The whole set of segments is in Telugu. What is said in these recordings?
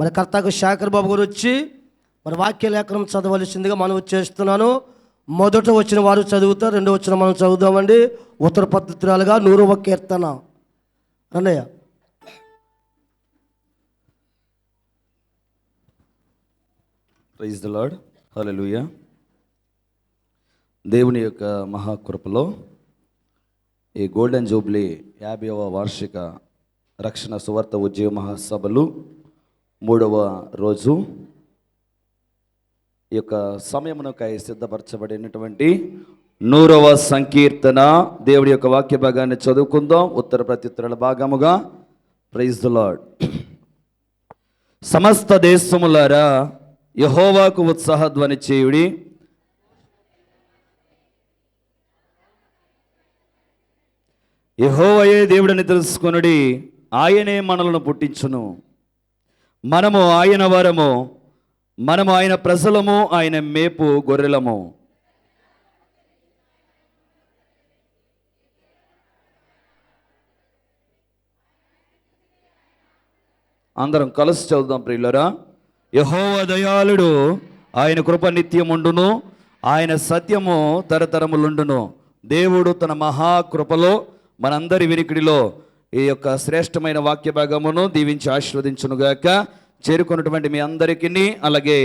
మరి కర్తకు శేఖర్ బాబు గారు వచ్చి మరి వాక్య లేఖనం చదవలసిందిగా మనం చేస్తున్నాను. మొదట వచ్చిన వారు చదువుతారు రెండో వచ్చిన మనం చదువుదామండి. ఉత్తర పద్ధతులుగా నూరవ కీర్తన. అన్నయ్య ప్రైజ్ ద లార్డ్. హల్లెలూయ. దేవుని యొక్క మహాకృపలో ఈ గోల్డెన్ జూబ్లీ యాభైవ వార్షిక రక్షణ సువార్త ఉద్యమ మహాసభలు మూడవ రోజు ఈ యొక్క సమయమునకై సిద్ధపరచబడినటువంటి నూరవ సంకీర్తన దేవుడి యొక్క వాక్య భాగాన్ని చదువుకుందాం. ఉత్తర ప్రత్యుత్తరాల భాగముగా. ప్రైజ్ ద లార్డ్ సమస్త దేశములారా యహోవాకు ఉత్సాహ ధ్వని చేయుడి. యహోవయే దేవుడిని తెలుసుకొనుడి. ఆయనే మనలను పుట్టించును. మనము ఆయన వరము మనము ఆయన ప్రజలము ఆయన మేపు గొర్రెలము. అందరం కలిసి చదువుదాం ప్రియులరా. యహోవ దయాళుడు ఆయన కృప నిత్యముండును ఆయన సత్యము తరతరములుండును. దేవుడు తన మహాకృపలో మనందరి వినికిడిలో ఈ యొక్క శ్రేష్టమైన వాక్య భాగమును దీవించి ఆశీర్వదించునుగాక. చేరుకున్నటువంటి మీ అందరికీ అలాగే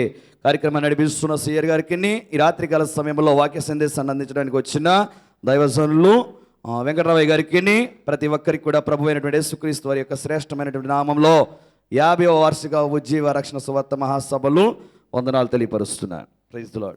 కార్యక్రమాన్ని నడిపిస్తున్న సీఆర్ గారికి ఈ రాత్రికాల సమయంలో వాక్య సందేశాన్ని అందించడానికి వచ్చిన దైవజనులు ఆ, వెంకటరామయ్య గారికి ప్రతి ఒక్కరికి కూడా ప్రభు అయినటువంటి యేసుక్రీస్తు వారి యొక్క శ్రేష్టమైనటువంటి నామంలో యాభై వార్షిక ఉజ్జీవ రక్షణ సువార్త మహాసభలు వందనాలు తెలియపరుస్తున్నాను. Praise lord